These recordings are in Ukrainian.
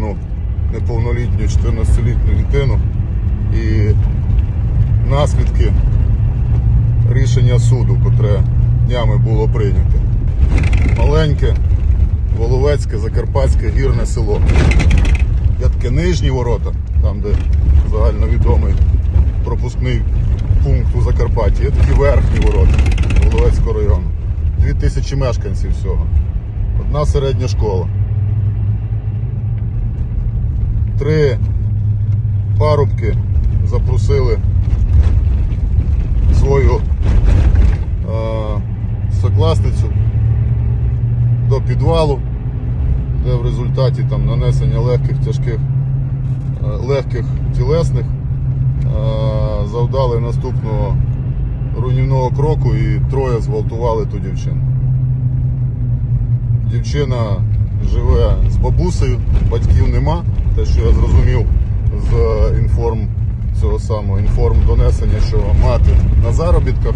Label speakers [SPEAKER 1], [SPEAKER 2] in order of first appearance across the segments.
[SPEAKER 1] зґвалтовану неповнолітню 14-літню дитину і наслідки рішення суду, котре днями було прийнято. Маленьке, Воловецьке, Закарпатське гірне село. Є таке нижні ворота, там де загальновідомий пропускний пункт у Закарпатті. Є такі верхні ворота Воловецького району. Дві тисячі мешканців всього. Одна середня школа. Три парубки запросили свою е, сокласницю до підвалу, де в результаті там нанесення легких тяжких е, легких тілесних е, завдали наступного руйнівного кроку і троє зґвалтували ту дівчину. Дівчина живе з бабусею, батьків нема. Те, що я зрозумів з інформ цього самого інформ донесення, що мати на заробітках,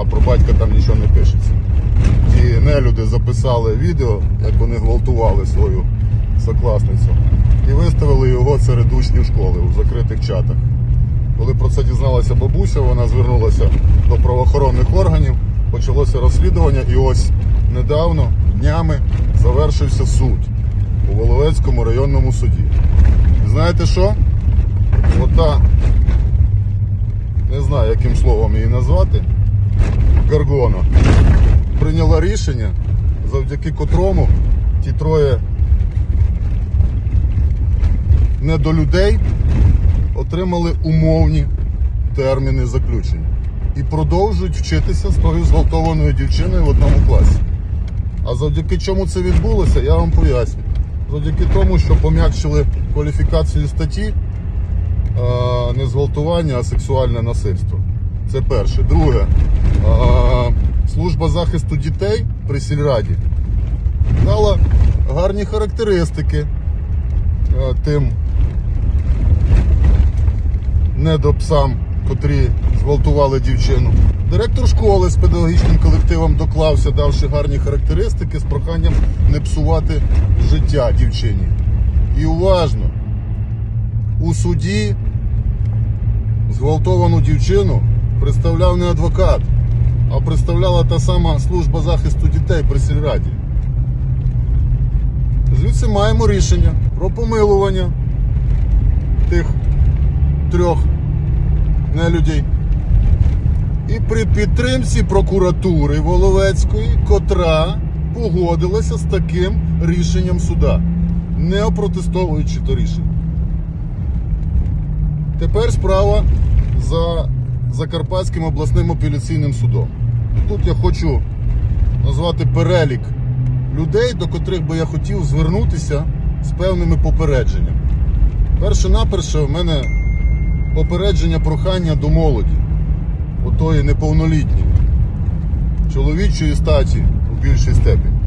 [SPEAKER 1] а про батька там нічого не пишеться. Ті нелюди записали відео, як вони гвалтували свою сокласницю, і виставили його серед учнів школи у закритих чатах. Коли про це дізналася бабуся, вона звернулася до правоохоронних органів, почалося розслідування, і ось недавно, днями, завершився суд у Воловецькому районному суді. Знаєте що? Ота, не знаю, яким словом її назвати, Гаргона, прийняла рішення, завдяки котрому ті троє не до людей отримали умовні терміни заключення і продовжують вчитися з тою зґвалтованою дівчиною в одному класі. А завдяки чому це відбулося, я вам поясню. Завдяки тому, що пом'якшили кваліфікацію статті е, не зґвалтування, а сексуальне насильство. Це перше. Друге, е, служба захисту дітей при сільраді дала гарні характеристики е, тим недопсам, котрі зґвалтували дівчину. Директор школи з педагогічним колективом доклався, давши гарні характеристики з проханням не псувати життя дівчині. І уважно, у суді зґвалтовану дівчину представляв не адвокат, а представляла та сама служба захисту дітей при сільраді. Звідси маємо рішення про помилування тих трьох нелюдей. І при підтримці прокуратури Воловецької, котра погодилася з таким рішенням суда, не опротестовуючи то рішення. Тепер справа за Закарпатським обласним апеляційним судом. Тут я хочу назвати перелік людей, до котрих би я хотів звернутися з певними попередженнями. Перше наперше в мене попередження прохання до молоді, отої неповнолітньої, чоловічої статі у більшій степені.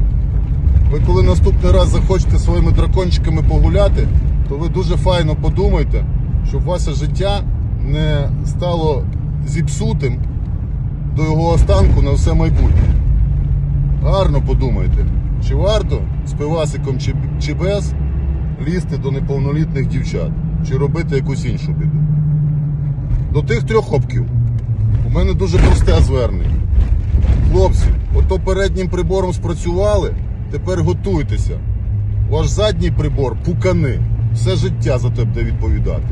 [SPEAKER 1] Ви коли наступний раз захочете своїми дракончиками погуляти, то ви дуже файно подумайте, щоб ваше життя не стало зіпсутим до його останку на все майбутнє. Гарно подумайте, чи варто з пивасиком чи, чи без лізти до неповнолітніх дівчат, чи робити якусь іншу біду. До тих трьох хопків мене дуже просте звернення. Хлопці, ото переднім прибором спрацювали, тепер готуйтеся. Ваш задній прибор пукани. Все життя за те буде відповідати.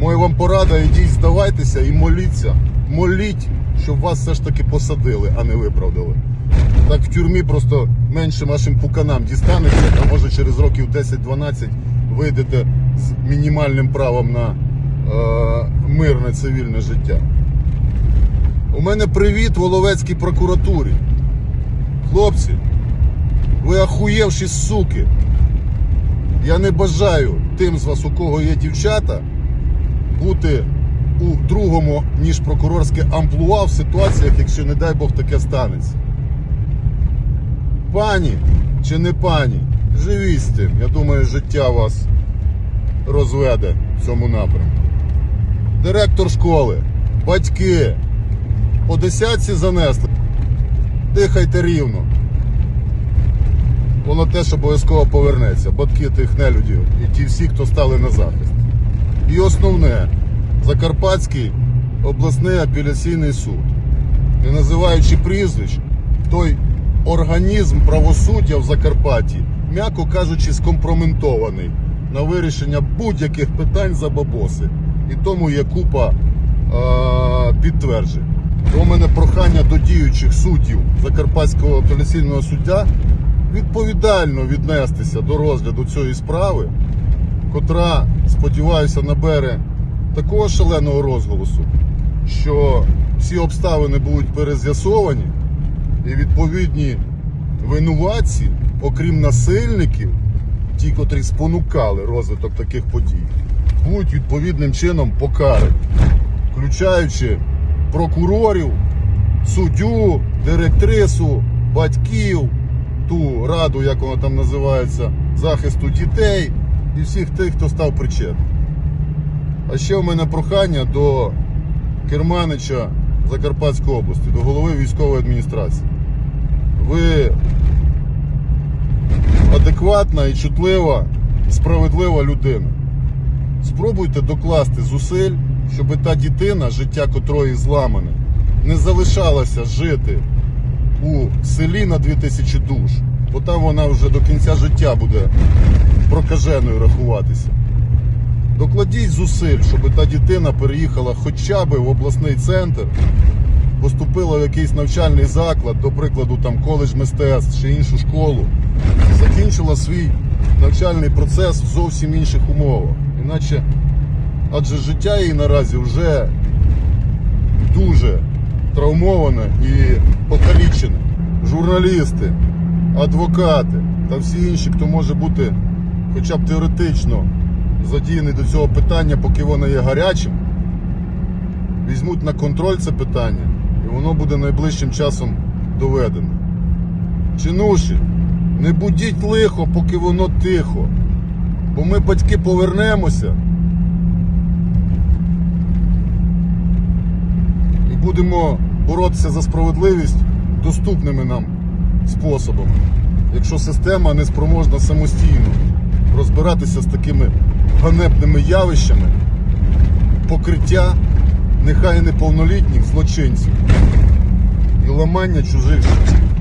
[SPEAKER 1] Моя вам порада, ідіть, здавайтеся і моліться. Моліть, щоб вас все ж таки посадили, а не виправдали. Так в тюрмі просто менше вашим пуканам дістанеться, а може через років 10-12 вийдете з мінімальним правом на е, мирне цивільне життя. У мене привіт Воловецькій прокуратурі. Хлопці, ви ахуєвші суки. Я не бажаю тим з вас, у кого є дівчата, бути у другому, ніж прокурорське амплуа в ситуаціях, якщо, не дай Бог, таке станеться. Пані чи не пані, живіть з тим. Я думаю, життя вас розведе в цьому напрямку. Директор школи, батьки, по десятці занесли. Дихайте рівно. воно теж обов'язково повернеться. Батьки тих нелюдів і ті всі, хто стали на захист. І основне, Закарпатський обласний апеляційний суд, не називаючи прізвищ, той організм правосуддя в Закарпатті, м'яко кажучи, скомпроментований на вирішення будь-яких питань за бабоси. І тому є купа е- підтверджень. У мене прохання до діючих суддів Закарпатського апеляційного суддя відповідально віднестися до розгляду цієї справи, котра, сподіваюся, набере такого шаленого розголосу, що всі обставини будуть перез'ясовані і відповідні винуватці, окрім насильників, ті, котрі спонукали розвиток таких подій, будуть відповідним чином покарані, включаючи прокурорів, суддю, директрису, батьків, ту раду, як вона там називається, захисту дітей і всіх тих, хто став причетним. А ще в мене прохання до керманича Закарпатської області, до голови військової адміністрації. Ви адекватна і чутлива, справедлива людина. Спробуйте докласти зусиль, щоб та дитина, життя котрої зламане, не залишалася жити у селі на 2000 душ, бо там вона вже до кінця життя буде прокаженою рахуватися. Докладіть зусиль, щоб та дитина переїхала хоча б в обласний центр, поступила в якийсь навчальний заклад, до прикладу, там коледж мистецтв чи іншу школу, закінчила свій навчальний процес в зовсім інших умовах. Іначе, адже життя її наразі вже дуже травмоване і покалічене. Журналісти, адвокати та всі інші, хто може бути хоча б теоретично задіяний до цього питання, поки воно є гарячим, візьмуть на контроль це питання, і воно буде найближчим часом доведено. Чинуші, не будіть лихо, поки воно тихо. Бо ми, батьки, повернемося будемо боротися за справедливість доступними нам способами. Якщо система не спроможна самостійно розбиратися з такими ганебними явищами, покриття нехай неповнолітніх злочинців і ламання чужих життів.